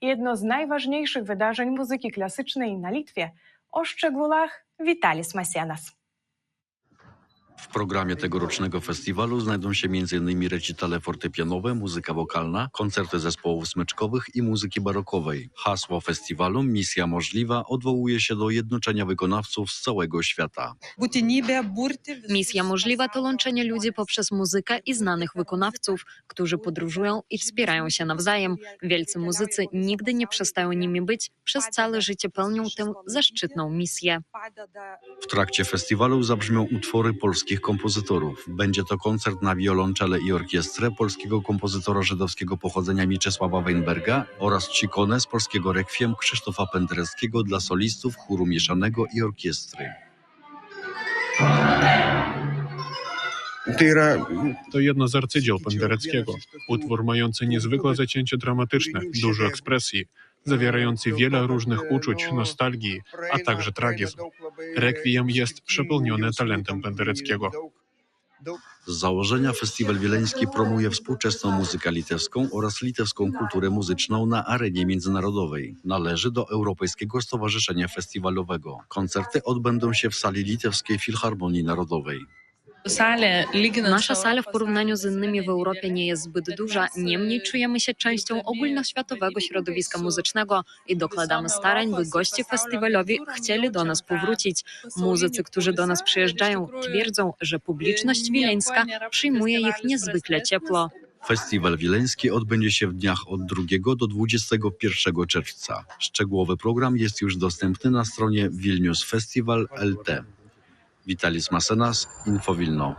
jedno z najważniejszych wydarzeń muzyki klasycznej na Litwie. O szczegółach Witalis Masienas. W programie tegorocznego festiwalu znajdą się m.in. recitale fortepianowe, muzyka wokalna, koncerty zespołów smyczkowych i muzyki barokowej. Hasło festiwalu Misja Możliwa odwołuje się do jednoczenia wykonawców z całego świata. Misja możliwa to łączenie ludzi poprzez muzykę i znanych wykonawców, którzy podróżują i wspierają się nawzajem. Wielcy muzycy nigdy nie przestają nimi być, przez całe życie pełnią tę zaszczytną misję. W trakcie festiwalu zabrzmią utwory polskich kompozytorów. Będzie to koncert na wiolonczele i orkiestrę polskiego kompozytora żydowskiego pochodzenia Mieczysława Weinberga oraz cikonę z polskiego rekwiem Krzysztofa Pendereckiego dla solistów chóru mieszanego i orkiestry. To jedno z arcydzieł Pendereckiego. Utwór mający niezwykłe zacięcie dramatyczne, dużo ekspresji, zawierający wiele różnych uczuć, nostalgii, a także tragizm. Requiem jest przepełnione talentem Pendereckiego. Z założenia Festiwal Wileński promuje współczesną muzykę litewską oraz litewską kulturę muzyczną na arenie międzynarodowej. Należy do Europejskiego Stowarzyszenia Festiwalowego. Koncerty odbędą się w sali Litewskiej Filharmonii Narodowej. Nasza sala w porównaniu z innymi w Europie nie jest zbyt duża, niemniej czujemy się częścią ogólnoświatowego środowiska muzycznego i dokładamy starań, by goście festiwalowi chcieli do nas powrócić. Muzycy, którzy do nas przyjeżdżają, twierdzą, że publiczność wileńska przyjmuje ich niezwykle ciepło. Festiwal Wileński odbędzie się w dniach od 2 do 21 czerwca. Szczegółowy program jest już dostępny na stronie Vilnius Festival LT. Witalis Masenas, Info Wilno.